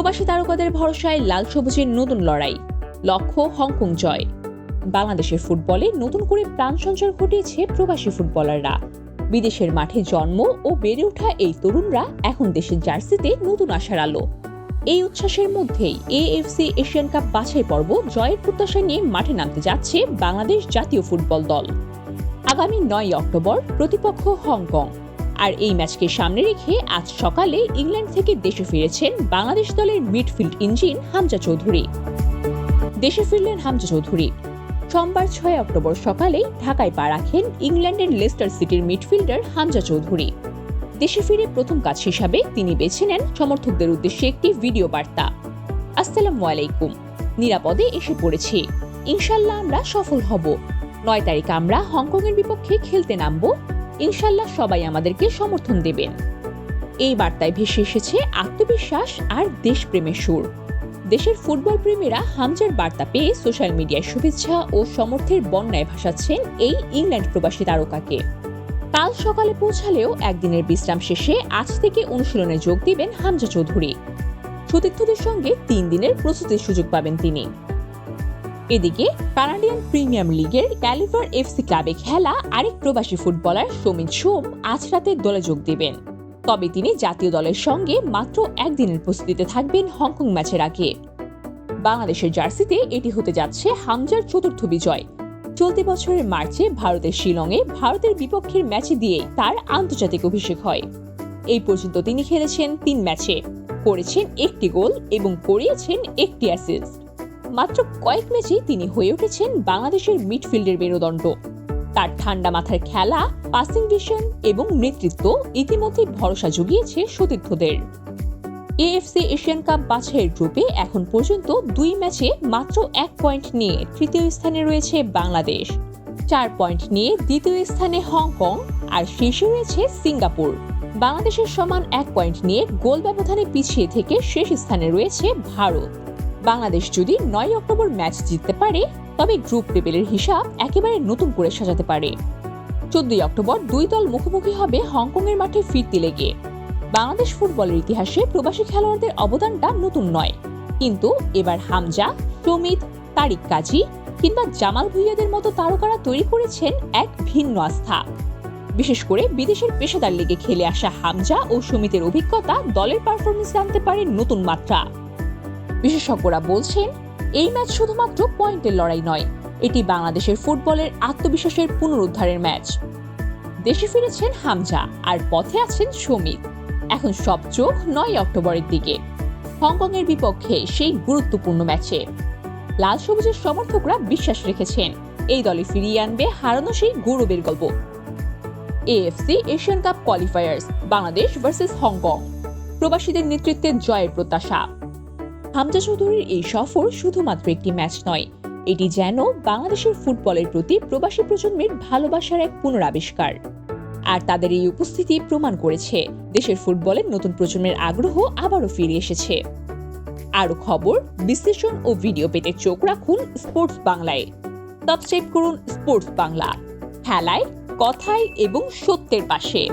প্রবাসী তারকাদের ভরসায় লাল সবুজের নতুন লড়াই। লক্ষ্য হংকং জয়। বাংলাদেশের ফুটবলে নতুন করে প্রাণ সঞ্চার ঘটিয়েছে প্রবাসী ফুটবলাররা। বিদেশের মাঠে জন্ম ও বেড়ে ওঠা এই তরুণরা এখন দেশের জার্সিতে নতুন আশার আলো। এই উচ্ছ্বাসের মধ্যেই এএফসি এশিয়ান কাপ বাছাই পর্ব জয়ের প্রত্যাশা নিয়ে মাঠে নামতে যাচ্ছে বাংলাদেশ জাতীয় ফুটবল দল। আগামী নয় অক্টোবর প্রতিপক্ষ হংকং। আর এই ম্যাচকে সামনে রেখে আজ সকালে ইংল্যান্ড থেকে দেশে ফিরেছেন বাংলাদেশ দলের মিডফিল্ড ইঞ্জিন হামজা চৌধুরী। দেশে ফিরলেন হামজা চৌধুরী। সোমবার ছয় অক্টোবর সকালেই ঢাকায় পা রাখেন ইংল্যান্ডের লেস্টার সিটির মিডফিল্ডার হামজা চৌধুরী। দেশে ফিরে প্রথম কাজ হিসাবে তিনি বেছে নেন সমর্থকদের উদ্দেশ্যে একটি ভিডিও বার্তা। আসসালামু আলাইকুম। নিরাপদে এসে পড়েছি। ইনশাল্লাহ আমরা সফল হব। নয় তারিখ আমরা হংকংয়ের বিপক্ষে খেলতে নামব। ইনশাল্লাহ সবাই আমাদেরকে সমর্থন দেবেন। এই বার্তায় ভেসে এসেছে আত্মবিশ্বাস আর দেশপ্রেমের সুর। দেশের ফুটবল প্রেমীরা হামজার বার্তা পেয়ে সোশ্যাল মিডিয়ায় শুভেচ্ছা ও সমর্থের বন্যায় ভাসাচ্ছেন এই ইংল্যান্ড প্রবাসী তারকাকে। কাল সকালে পৌঁছালেও একদিনের বিশ্রাম শেষে আজ থেকে অনুশীলনে যোগ দিবেন হামজা চৌধুরী। সতীর্থদের সঙ্গে তিন দিনের প্রস্তুতির সুযোগ পাবেন তিনি। এদিকে কানাডিয়ান প্রিমিয়াম লিগের ক্যালিভার এফসি ক্লাবে খেলা আরেক প্রবাসী ফুটবলার সমিত সোম আজ রাতে দলে যোগ দেবেন। তবে তিনি জাতীয় দলের সঙ্গে মাত্র একদিনের প্রস্তুতিতে থাকবেন হংকং ম্যাচের আগে। বাংলাদেশের জার্সিতে এটি হতে যাচ্ছে হামজার চতুর্থ বিজয়। চলতি বছরের মার্চে ভারতের শিলংয়ে ভারতের বিপক্ষের ম্যাচে দিয়েই তার আন্তর্জাতিক অভিষেক হয়। এই পর্যন্ত তিনি খেলেছেন তিন ম্যাচে, করেছেন একটি গোল এবং করিয়েছেন একটি অ্যাসিস্ট। মাত্র কয়েক ম্যাচেই তিনি হয়ে উঠেছেন বাংলাদেশের মিডফিল্ডের মেরুদণ্ড। তার ঠান্ডা মাথার খেলা পাসিং ভিশন এবং নেতৃত্ব ইতিমধ্যে ভরসা জুগিয়েছে সতীর্থদের। এএফসি এশিয়ান কাপ বাছাইয়ের গ্রুপে এখন পর্যন্ত দুই ম্যাচে মাত্র এক পয়েন্ট নিয়ে তৃতীয় স্থানে রয়েছে বাংলাদেশ। চার পয়েন্ট নিয়ে দ্বিতীয় স্থানে হংকং আর শীর্ষে রয়েছে সিঙ্গাপুর। বাংলাদেশের সমান এক পয়েন্ট নিয়ে গোল ব্যবধানে পিছিয়ে থেকে শেষ স্থানে রয়েছে ভারত। বাংলাদেশ যদি নয় অক্টোবর ম্যাচ জিততে পারে, তবে গ্রুপ টেবিলের হিসাব একেবারে নতুন করে সাজাতে পারে। চোদ্দই অক্টোবর দুই দল মুখোমুখি হবে হংকংয়ের মাঠে ফিরতি লেগে। বাংলাদেশ ফুটবলের ইতিহাসে প্রবাসী খেলোয়াড়দের অবদানটা নতুন নয়। কিন্তু এবার হামজা, সমিত, তারিক কাজী কিংবা জামাল ভুইয়াদের মতো তারকারা তৈরি করেছেন এক ভিন্ন আস্থা। বিশেষ করে বিদেশের পেশাদার লিগে খেলে আসা হামজা ও সমিতের অভিজ্ঞতা দলের পারফরমেন্স আনতে পারে নতুন মাত্রা। বিশেষজ্ঞরা বলছেন, এই ম্যাচ শুধুমাত্র পয়েন্টের লড়াই নয়, এটি বাংলাদেশের ফুটবলের আত্মবিশ্বাসের পুনরুদ্ধারের ম্যাচ। দেশে ফিরেছেন হামজা আর পথে আছেন সমিত। এখন সব চোখ নয় অক্টোবরের দিকে। হংকংয়ের বিপক্ষে সেই গুরুত্বপূর্ণ ম্যাচে। লাল সবুজের সমর্থকরা বিশ্বাস রেখেছেন, এই দলে ফিরিয়ে আনবে হারানো সেই গৌরবের গল্প। AFC Asian cup qualifiers, Bangladesh versus Hong Kong. প্রবাসীদের নেতৃত্বে জয়ের প্রত্যাশা। হামজা চৌধুরীর এই সফর শুধুমাত্র একটি ম্যাচ নয়। এটি যেন বাংলাদেশের ফুটবলের প্রতি প্রবাসী প্রজন্মের ভালোবাসার এক পুনরাবিষ্কার। আর তাদের এই উপস্থিতি প্রমাণ করেছে, দেশের ফুটবলের নতুন প্রজন্মের আগ্রহ আবারও ফিরে এসেছে। আরও খবর, বিশ্লেষণ ও ভিডিও পেতে চোখ রাখুন স্পোর্টস বাংলায়। সাবস্ক্রাইব করুন স্পোর্টস বাংলা। খেলায়, কথায় এবং সত্যের পাশে।